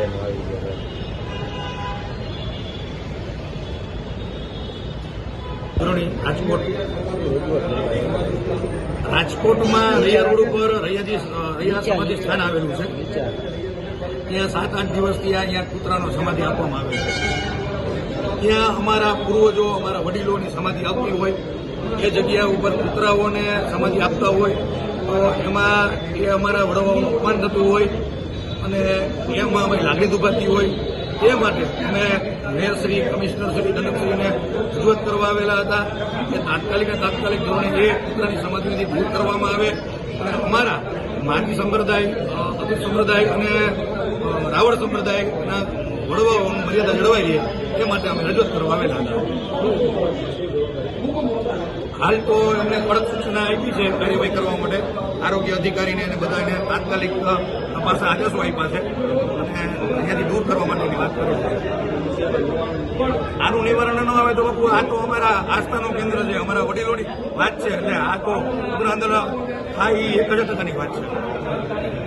એનું આવી ગયો રાજકોટ. રાજકોટમાં રૈયા રોડ ઉપર રૈયાજી રૈયા સમાધિ સ્થાન આવેલું છે. ત્યાં સાત આઠ દિવસથી આ અહીંયા કૂતરાનો સમાધિ આપવામાં આવે છે. ત્યાં અમારા પૂર્વજો અમારા વડીલોની સમાધિ આપતી હોય. એ જગ્યા ઉપર કૂતરાઓને સમાધિ આપતા હોય. તો એમાં એ અમારા વડવાઓનું અપમાન થતું હોય. અને એમાં અમારી લાગણી દુભાતી હોય એ માટે અમે મેયરશ્રી કમિશનરશ્રી દંડકશ્રીને રજૂઆત કરવા આવેલા હતા કે તાત્કાલિક તાત્કાલિક ધોરણે એ કૂતરાની સમાધિથી દૂર કરવામાં આવે અને અમારા માર્ગી સંપ્રદાય અતુલ સંપ્રદાય અને રાવળ સંપ્રદાયના વડવાઓની મર્યાદા જળવાઈ રહે એ માટે અમે રજૂઆત કરવા આવેલા હતા. હાલ તો એમને કડક સૂચના આપી છે કાર્યવાહી કરવા માટે. આરોગ્ય અધિકારીને અને બધાને તાત્કાલિક તપાસ પાસે આદેશો આપ્યા છે અને અહીંયાથી દૂર કરવા માટેની વાત કરું છે. આનું નિવારણ ન આવે તો બાપુ, આ તો અમારા આસ્થાનું કેન્દ્ર છે, અમારા વડીલોની વાત છે. એટલે આ તો ઉગ્ર આંદોલન એ ઈ એક જ વાત છે.